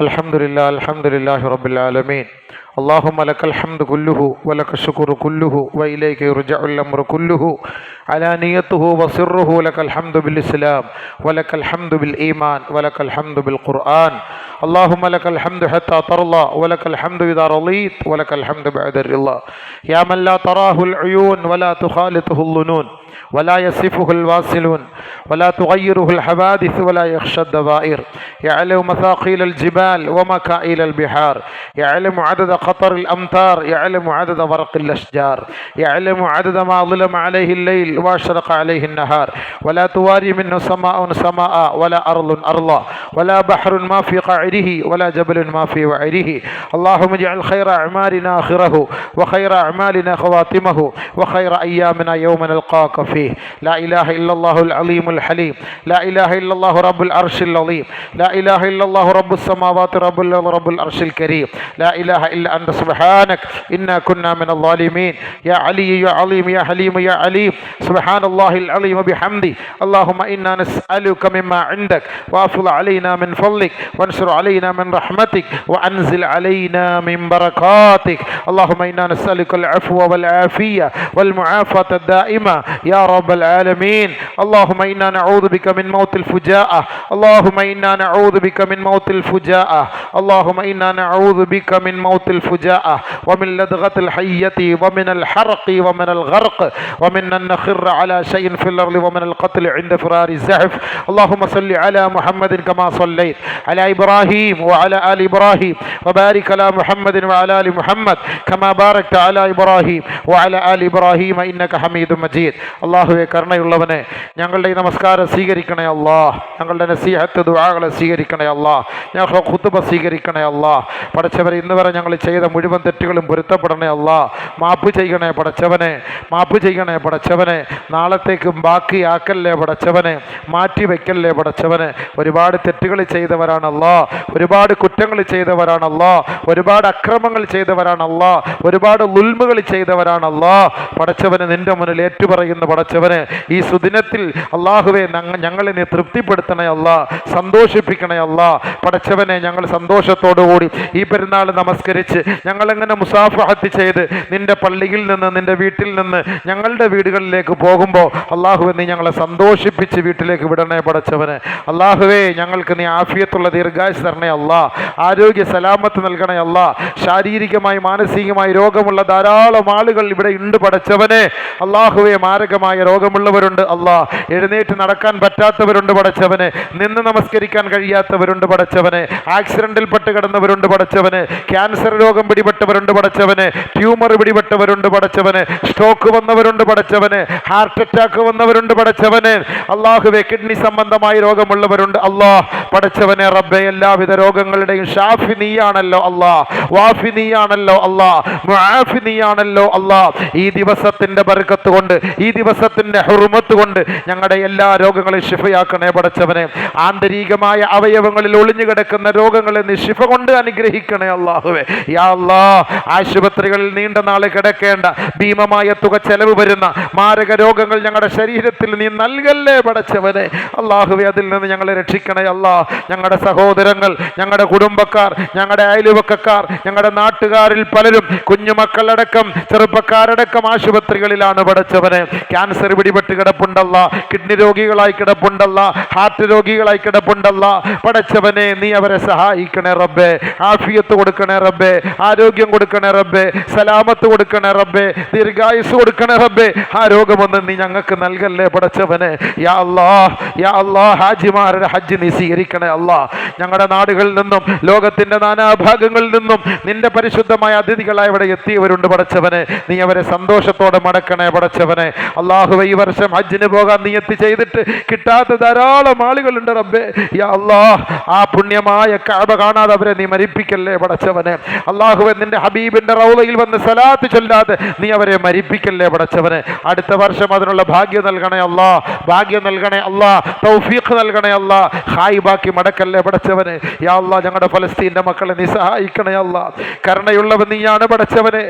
الحمد لله الحمد لله رب العالمين. اللهم لك الحمد كله ولك الشكر كله وإليك يرجع الأمر كله. علانيته وسره لك الحمد بالإسلام ولك الحمد بالإيمان ولك الحمد بالقرآن. اللهم لك الحمد حتى ترضى ولك الحمد إذا رضيت ولك الحمد بعد الرضا. يا من لا تراه العيون ولا تخالطه الظنون ولا يصفه الواصلون ولا تغيره الحوادث ولا يخشى الدوائر يعلم مثاقيل الجبال ومكائل البحار. يعلم عدد قطر الأمطار يعلم عدد ورق الأشجار يعلم عدد ما ظلم عليه الليل واشرق عليه النهار. ولا تواري منه سماء سماء ولا أرض أرضا ولا بحر ما في قعره ولا جبل ما في وعره. اللهم اجعل خير أعمالنا آخره وخير أعمالنا خواتمه وخير أيامنا يوم نلقاك فيه. لا إله إلا الله العظيم الحليم. لا إله إلا الله رب العرش العظيم. لا إله إلا الله رب السماوات رب رب العرش الكريم. لا إله إلا أنت سبحانك. إنا كنا من الظالمين. يا علي يا عليم يا حليم يا عليم. سبحان الله العظيم بحمده اللهم إنا نسألك مما عندك. وافضل علينا من فضلك. وانشر علينا من رحمتك. وأنزل علينا من بركاتك. اللهم إنا نسألك العفو والعافية والمعافاة الدائمة. يا رب العالمين. اللهم إنا نعوذ بك من موت الفجاءة. اللهم إنا نعوذ بك من موت الفجاءة. اللهم إنا نعوذ بك من موت الفجاءة ومن لدغة الحية ومن الحرق ومن الغرق ومن أن نخر على شيء في الأرض ومن القتل عند فرار الزحف اللهم صل على محمد كما صليت على إبراهيم وعلى آل إبراهيم وبارك على محمد وعلى آل محمد كما باركت على إبراهيم وعلى آل إبراهيم إنك حميد مجيد അള്ളാഹുവെ കരുണയുള്ളവനെ ഞങ്ങളുടെ ഈ നമസ്കാരം സ്വീകരിക്കണേ അല്ലാ ഞങ്ങളുടെ നസീഹത്ത് ദുആകളെ സ്വീകരിക്കണേ അല്ലാ ഞങ്ങളുടെ ഖുത്തുബ സ്വീകരിക്കണേ അല്ലാ. പടച്ചവരെ ഇന്ന് വരെ ഞങ്ങൾ ചെയ്ത മുഴുവൻ തെറ്റുകളും പൊരുത്തപ്പെടണേ അല്ലാ. മാപ്പ് ചെയ്യണേ പടച്ചവനെ മാപ്പ് ചെയ്യണേ പടച്ചവനെ. നാളത്തേക്കും ബാക്കിയാക്കല്ലേ പടച്ചവനെ മാറ്റി വയ്ക്കല്ലേ പടച്ചവനെ. ഒരുപാട് തെറ്റുകൾ ചെയ്തവരാണല്ലോ ഒരുപാട് കുറ്റങ്ങൾ ചെയ്തവരാണല്ലോ ഒരുപാട് അക്രമങ്ങൾ ചെയ്തവരാണല്ലോ ഒരുപാട് ലുൽമുകൾ ചെയ്തവരാണല്ലോ പടച്ചവന് നിന്റെ മുന്നിൽ ഏറ്റുപറയുന്ന പടച്ചവന്. ഈ സുദിനത്തിൽ അള്ളാഹുവെ ഞങ്ങളെ നീ തൃപ്തിപ്പെടുത്തണേ അല്ല. സന്തോഷിപ്പിക്കണേ അല്ല. പടച്ചവനെ ഞങ്ങൾ സന്തോഷത്തോടുകൂടി ഈ പെരുന്നാൾ നമസ്കരിച്ച് ഞങ്ങളെങ്ങനെ മുസാഫഹത്ത് ചെയ്ത് നിന്റെ പള്ളിയിൽ നിന്ന് നിന്റെ വീട്ടിൽ നിന്ന് ഞങ്ങളുടെ വീടുകളിലേക്ക് പോകുമ്പോൾ അള്ളാഹുവെ നീ ഞങ്ങളെ സന്തോഷിപ്പിച്ച് വീട്ടിലേക്ക് വിടണേ പടച്ചവന്. അള്ളാഹുവേ ഞങ്ങൾക്ക് നീ ആഫിയത്തുള്ള ദീർഘായുസ് തരണേ അല്ല. ആരോഗ്യ സലാമത്ത് നൽകണേ അല്ല. ശാരീരികമായി മാനസികമായി രോഗമുള്ള ധാരാളം ആളുകൾ ഇവിടെ ഉണ്ട് പടച്ചവനെ. അള്ളാഹുവെ മാരകമായ രോഗമുള്ളവരുണ്ട് അല്ലാ. എഴുന്നേറ്റ് നടക്കാൻ പറ്റാത്തവരുണ്ട് പടച്ചവനെ. നിന്ന് നമസ്കരിക്കാൻ കഴിയാത്തവരുണ്ട് പടച്ചവനെ. ആക്സിഡന്റിൽ പെട്ട് കിടന്നവരുണ്ട് പടച്ചവന്. ക്യാൻസർ രോഗം പിടിപെട്ടവരുണ്ട് പടച്ചവന്. ട്യൂമർ പിടിപെട്ടവരുണ്ട് പടച്ചവന്. സ്ട്രോക്ക് വന്നവരുണ്ട് പടച്ചവന്. ഹാർട്ട് അറ്റാക്ക് വന്നവരുണ്ട് പടച്ചവന്. അള്ളാഹുവെ കിഡ്നി സംബന്ധമായി രോഗമുള്ളവരുണ്ട്. അള്ളാഹ് പടച്ചവനെ റബ്ബെ എല്ലാവിധ രോഗങ്ങളുടെയും ഷാഫി നീയാണല്ലോ അള്ളാഹ് വാഫി നീയാണല്ലോ അള്ളാഹ് നീയാണല്ലോ അള്ളാഹ് ഈ ദിവസത്തിന്റെ ബർക്കത്ത് കൊണ്ട് ഈ ദിവസത്തിന്റെ ഹുറുമത്ത് കൊണ്ട് ഞങ്ങളുടെ എല്ലാ രോഗങ്ങളെയും ഷിഫയാക്കണേ പടച്ചവനെ. ആന്തരികമായ അവയവങ്ങളിൽ ഒളിഞ്ഞു കിടക്കുന്ന രോഗങ്ങളെ നീ ശിഫ കൊണ്ട് അനുഗ്രഹിക്കണേ അള്ളാഹുവെ യാ ആശുപത്രികളിൽ നീണ്ട നാളെ കിടക്കേണ്ട ഭീമമായ തുക ചെലവ് വരുന്ന മാരക രോഗങ്ങൾ ഞങ്ങളുടെ ശരീരത്തിൽ നീ നൽകല്ലേ പടച്ചവനെ. അള്ളാഹുവെ അതിൽ നിന്ന് ഞങ്ങളെ രക്ഷിക്കണേ അല്ലാ. ഞങ്ങളുടെ സഹോദരങ്ങൾ ഞങ്ങളുടെ കുടുംബക്കാർ ഞങ്ങളുടെ അയൽവക്കക്കാർ ഞങ്ങളുടെ നാട്ടുകാരിൽ പലരും കുഞ്ഞുമക്കളടക്കം ചെറുപ്പക്കാരടക്കം ആശുപത്രികളിലാണ് പടച്ചവനെ. ക്യാൻസർ പിടിപെട്ട് കിടപ്പുണ്ടല്ല കിഡ്നി രോഗികളായി കിടപ്പുണ്ടല്ല ഹാർട്ട് രോഗികളായി കിടപ്പുണ്ടല്ല. പടച്ചവനെ നീ അവരെ സഹായിക്കണേ റബ്ബേ. ആഫിയത്ത് കൊടുക്കണേ റബ്ബേ. ആരോഗ്യം കൊടുക്കണേ റബ്ബേ. സലാമത്ത് കൊടുക്കണേ റബ്ബേ. ദീർഘായുസ് കൊടുക്കണേ റബ്ബേ. ആ രോഗമൊന്നും നീ ഞങ്ങൾക്ക് നൽകല്ലേ പടച്ചവനെ. യാ അല്ലാ യാ അല്ലാ ഹാജിമാരുടെ ഹജ്ജ് നീ സ്വീകരിക്കണേ അല്ലാ ഞങ്ങളുടെ നാടുകളിൽ നിന്നും ലോകത്തിന്റെ നാനാഭാഗങ്ങളിൽ നിന്നും നിന്റെ പരിശുദ്ധമായ അതിഥികളായി ഇവിടെ എത്തിയവരുണ്ട് പടച്ചവനെ. നീ അവരെ സന്തോഷത്തോടെ മടക്കണേ പടച്ചവനെ. അള്ളാഹുവെ ഈ വർഷം ഹജ്ജിന് പോകാൻ നീ എത്തി ചെയ്തിട്ട് കിട്ടാത്ത ധാരാളം ആളുകളുണ്ട് റബ്ബേ. യാ അല്ലാ ആ പുണ്യമായ കാബ കാണാതെ അവരെ നീ മരിപ്പിക്കല്ലേ പടച്ചവനെ? അള്ളാഹുവെ നിന്റെ ഹബീബിന്റെ റൗലയിൽ വന്ന് സലാത്ത് ചൊല്ലാതെ നീ അവരെ മരിപ്പിക്കല്ലേ പടച്ചവനെ? അടുത്ത വർഷം അതിനുള്ള ഭാഗ്യം നൽകണേ അല്ലാ ഭാഗ്യം നൽകണേ അല്ലാ തൗഫീഖ് നൽകണേ അല്ലാ ഹായ് ബാക്കി മടക്കല്ലേ പടച്ചവനെ? യാ അല്ലാ ഞങ്ങളുടെ ഫലസ്തീന്റെ മക്കളെ നീ സഹായിക്കണേ അല്ല കരുണയുള്ളവൻ നീയാണ് പടച്ചവനെ.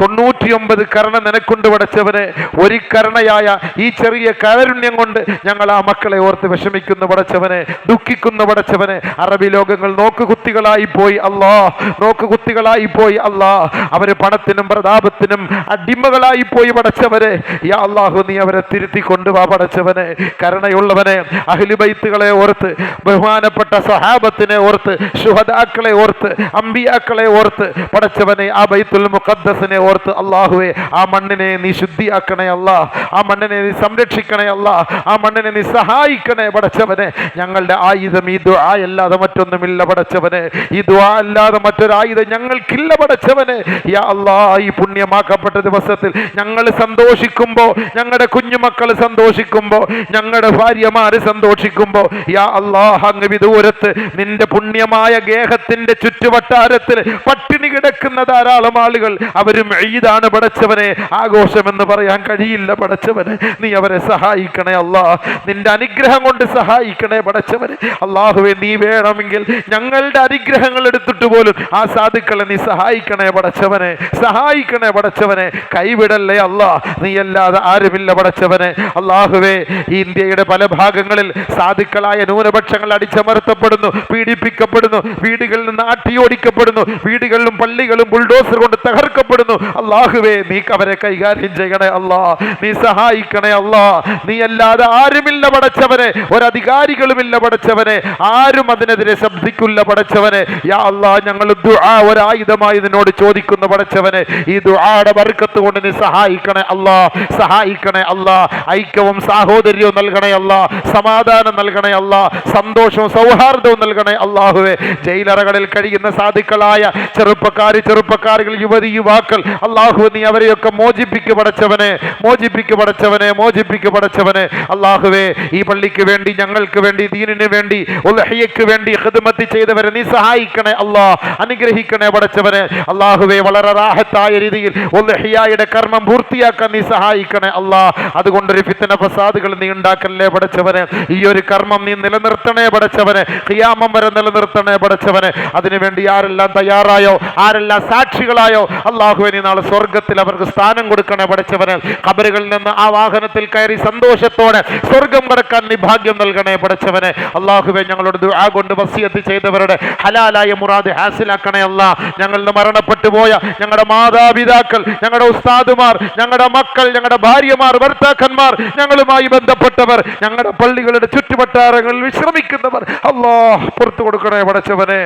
തൊണ്ണൂറ്റിയൊമ്പത് കരുണ നിനക്കൊണ്ട് പടച്ചവനെ. ഒരു കരുണയായ ഈ ചെറിയ കാരുണ്യം കൊണ്ട് ഞങ്ങൾ ആ മക്കളെ ഓർത്ത് വിഷമിക്കുന്ന പടച്ചവനെ. ദുഃഖിക്കുന്ന പടച്ചവനെ. അറബി ലോകങ്ങൾ നോക്കുകുത്തികളായി പോയി അല്ലാ. നോക്കുകുത്തികളായി പോയി അല്ലാ. അവർ പണത്തിനും പ്രതാപത്തിനും അടിമകളായി പോയി പടച്ചവരെ. യാ അള്ളാഹു നീ അവരെ തിരുത്തി കൊണ്ടുവാ പടച്ചവനെ. കരുണയുള്ളവനെ അഹിലുബൈത്തുകളെ ഓർത്ത് ബഹുമാനപ്പെട്ട സഹാബത്തിനെ ഓർത്ത് ശുഹദാക്കളെ ഓർത്ത് അമ്പിയാക്കളെ ഓർത്ത് പടച്ചവനെ ആ ബൈത്തുൽ മുഖദ്ദസിനെ ഓർത്ത് അള്ളാഹുവെ ആ മണ്ണിനെ നീ ശുദ്ധിയാക്കണേ അല്ല. ആ മണ്ണിനെ നീ സംരക്ഷിക്കണേ അല്ല. ആ മണ്ണിനെ നീ സഹായിക്കണേ പടച്ചവനെ. ഞങ്ങളുടെ ആയുധം ഈ ദുആ അല്ലാതെ മറ്റൊന്നുമില്ല. പടച്ചവനെ. ഈ ദ്വാ അല്ലാതെ മറ്റൊരായുധം ഞങ്ങൾക്കില്ല പടച്ചവനെ. യാ അല്ലാ ഈ പുണ്യമാക്കപ്പെട്ട ദിവസത്തിൽ ഞങ്ങൾ സന്തോഷിക്കുമ്പോൾ ഞങ്ങളുടെ കുഞ്ഞുമക്കൾ സന്തോഷിക്കുമ്പോൾ ഞങ്ങളുടെ ഭാര്യമാർ സന്തോഷിക്കുമ്പോൾ യാ അള്ളാഹ് അങ്ങ് വിദൂരത്ത് നിന്റെ പുണ്യമായ ഗേഹത്തിന്റെ ചുറ്റുവട്ടാരത്തിൽ പട്ടിണി കിടക്കുന്ന ധാരാളം ആളുകൾ അവരും ഈദാണ് പടച്ചവനെ. ആഘോഷമെന്ന് പറയാൻ കഴിയില്ല പടച്ചവനെ. നീ അവരെ സഹായിക്കണേ അല്ലാ നിന്റെ അനുഗ്രഹം കൊണ്ട് സഹായിക്കണേ പടച്ചവനെ. അള്ളാഹുവെ നീ വേണമെങ്കിൽ ഞങ്ങളുടെ അനുഗ്രഹങ്ങൾ എടുത്തിട്ട് പോലും ആ സാധുക്കളെ നീ സഹായിക്കണേ പടച്ചവനെ സഹായിക്കണേ പടച്ചവനെ. കൈവിടല്ലേ അല്ലാ നീ അല്ലാതെ ആരുമില്ല പടച്ചവനെ. അള്ളാഹുവേ ഇന്ത്യയുടെ പല ഭാഗങ്ങളിൽ സാധുക്കളായ ന്യൂനപക്ഷങ്ങൾ അടിച്ചമർത്തപ്പെടുന്നു പീഡിപ്പിക്കപ്പെടുന്നു വീടുകളിൽ നിന്ന് ആട്ടിയോടിക്കപ്പെടുന്നു വീടുകളിലും പള്ളികളും ബുൾഡോസർ കൊണ്ട് തകർക്കപ്പെടുന്നു. അള്ളാഹുവേ നീ അവരെ കൈകാര്യം ചെയ്യണേ അല്ലാ നീ സഹായിക്കണേ അല്ലാ. നീ അല്ലാതെ ആരുമില്ല പടച്ചവനെ ഒരധികാരികളുമില്ല പടച്ചവനെ. ആരും അതിനെതിരെ ശബ്ദിക്കില്ല പടച്ചവനെ. യാ അല്ലാ ഞങ്ങൾ ദുആ ഒരായുധമായി നിന്നോട് ചോദിക്കുന്ന പടച്ചവനെ. ഈ ദുആയുടെ ബർക്കത്ത് കൊണ്ട് നീ സഹായിക്കണേ അല്ലാ സഹായിക്കണേ അല്ലാ. ഐക്യവും സാഹോദര്യവും നൽകണേ അല്ലാ സമാധാനം നൽകണേ അല്ലാ സന്തോഷവും സൗഹാർദ്ദവും നൽകണേ അള്ളാഹുവെ ജയിലറകളിൽ കഴിയുന്ന സാധുക്കളായ ചെറുപ്പക്കാർ ചെറുപ്പക്കാരുകൾ യുവതി യുവാക്കൾ അള്ളാഹു നീ അവരെയൊക്കെ മോചിപ്പിക്ക് പടച്ചവനെ. മോചിപ്പിക്ക് പടച്ചവനെ മോചിപ്പിക്ക് പടച്ചവനെ. അള്ളാഹുവെ ഈ പള്ളിക്ക് വേണ്ടി ഞങ്ങൾക്ക് വേണ്ടി ദീനിന് വേണ്ടി ഉലഹയ്യക്ക് വേണ്ടി ഹിദ്മത്ത് ചെയ്തവരെ നീ സഹായിക്കണേ അല്ലാ. അനുഗ്രഹിക്കണേ പടച്ചവനെ. അള്ളാഹുവെ വളരെ റാഹത്തായ രീതിയിൽ ഉലഹിയായുടെ കർമ്മം പൂർത്തിയാക്കാൻ നീ സഹായിക്കണേ അല്ലാ. അതുകൊണ്ടൊരു ഫിത്തന ഫസാദുകൾ നീ ഉണ്ടാക്കല്ലേ പടച്ചവനെ. ഈ ഒരു കർമ്മം നീ നിലനിർത്തണേ പടച്ചവനെ. ഹിയാമം വരെ നിലനിർത്തണേ പടച്ചവനെ. അതിനുവേണ്ടി ആരെല്ലാം തയ്യാറായോ? ആരെല്ലാം സാക്ഷികളായോ? അള്ളാഹുവെ നീ നാളെ സ്വർഗത്തിൽ അവർക്ക് സ്ഥാനം കൊടുക്കണേ പടച്ചവനെ. കബറുകളിൽ നിന്ന് ആ വാഹനത്തിൽ കയറി സന്തോഷത്തോടെ സ്വർഗം കടക്കാൻ നീ ഭാഗ്യം നൽകണേ പടച്ചവനെ. അള്ളാഹുവെ ഞങ്ങളോട് ആ കൊണ്ട് വസിയത്ത് ചെയ്തവരുടെ ഹലാലായ മുറാദ് ഹാസിലാക്കണേ അല്ല. ഞങ്ങളുടെ മരണപ്പെട്ടു പോയ ഞങ്ങളുടെ മാതാപിതാക്കൾ ഞങ്ങളുടെ ഉസ്താദുമാർ ഞങ്ങളുടെ മക്കൾ ഞങ്ങളുടെ ഭാര്യമാർ ഭർത്താക്കന്മാർ ഞങ്ങളുമായി ബന്ധപ്പെട്ടവർ ഞങ്ങളുടെ പള്ളികളുടെ ചുറ്റുവട്ടാരങ്ങളിൽ വിശ്രമിക്കുന്നവർ. അള്ളാഹ് പുറത്തു കൊടുക്കണേ പടച്ചവനെ.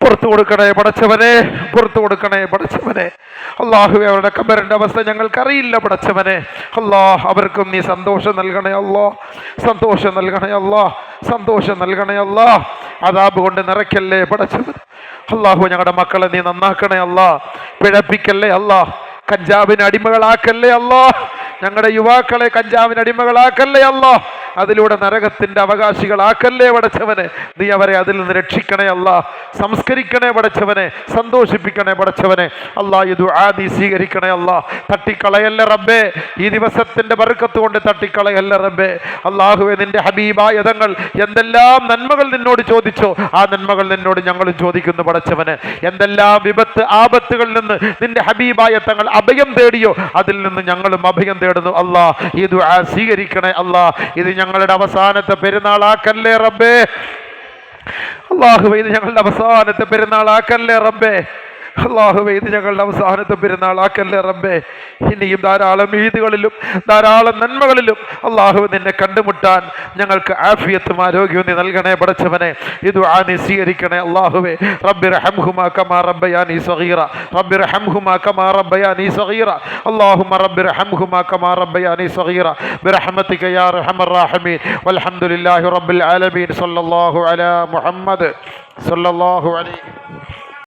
പുറത്തു കൊടുക്കണേ പടച്ചവനെ പുറത്തു കൊടുക്കണേ പടച്ചവനെ. അള്ളാഹുവെ അവരുടെ കബറിന്റെ അവസ്ഥ ഞങ്ങൾക്കറിയില്ല പടച്ചവനെ. അള്ളാഹ് അവർക്കും നീ സന്തോഷം നൽകണേ അല്ലാ സന്തോഷം നൽകണേ അല്ലാ സന്തോഷം നൽകണേ അല്ലാ അതാബ് കൊണ്ട് നിറയ്ക്കല്ലേ പടച്ചവൻ. അള്ളാഹു ഞങ്ങളുടെ മക്കളെ നീ നന്നാക്കണേ അല്ലാ പിഴപ്പിക്കല്ലേ അല്ലാ കഞ്ചാവിന് അടിമകളാക്കല്ലേ അല്ലാ ഞങ്ങളുടെ യുവാക്കളെ കഞ്ചാവിന് അടിമകളാക്കല്ലേ അല്ലാ അതിലൂടെ നരകത്തിന്റെ അവകാശികളാക്കല്ലേ പടച്ചവനെ? നീ അവരെ അതിൽ നിന്ന് രക്ഷിക്കണേ അല്ല. സംസ്കരിക്കണേ പടച്ചവനെ. സന്തോഷിപ്പിക്കണേ പടച്ചവനെ. അല്ലാ ഇത് ആ നീ സ്വീകരിക്കണേ അല്ല. തട്ടിക്കളയല്ല റബ്ബേ. ഈ ദിവസത്തിന്റെ ബർക്കത്ത് കൊണ്ട് തട്ടിക്കളയല്ല റബ്ബേ. അള്ളാഹുവെ നിന്റെ ഹബീബായതങ്ങൾ എന്തെല്ലാം നന്മകൾ നിന്നോട് ചോദിച്ചോ ആ നന്മകൾ നിന്നോട് ഞങ്ങളും ചോദിക്കുന്നു പടച്ചവന്. എന്തെല്ലാം വിപത്ത് ആപത്തുകളിൽ നിന്ന് നിന്റെ ഹബീബായ തങ്ങൾ അഭയം തേടിയോ അതിൽ നിന്ന് ഞങ്ങളും അഭയം തേടുന്നു. അല്ലാ ഇത് സ്വീകരിക്കണേ അല്ലാ. ഇത് ഞങ്ങളുടെ അവസാനത്തെ പെരുന്നാളാക്കല്ലേ റബ്ബേ? അള്ളാഹു ഇത് ഞങ്ങളുടെ അവസാനത്തെ പെരുന്നാളാക്കല്ലേ റബ്ബേ? അള്ളാഹുവേ ഇത് ഞങ്ങളുടെ അവസാനത്തെ പെരുന്നാളാക്കല്ലേ റബ്ബേ ഇനിയും ധാരാളം ഈദുകളിലും ധാരാളം നന്മകളിലും അള്ളാഹു നിന്നെ കണ്ടുമുട്ടാൻ ഞങ്ങൾക്ക് ആഫിയത്തും ആരോഗ്യവും നീ നൽകണേ പടച്ചവനെ ഇത് ആ നീ സ്വീകരിക്കണേ അള്ളാഹുവേ റബ്ബി റഹംഹുമാ കമാ റബ്ബയാനി സഗീറ റബ്ബി റഹംഹുമാ കമാ റബ്ബയാനി സഗീറ اللهم رب ارحمهما كما ربياني صغيرا برحمتك يا ارحم الراحمين والحمد لله رب العالمين صلى الله على محمد صلى الله عليه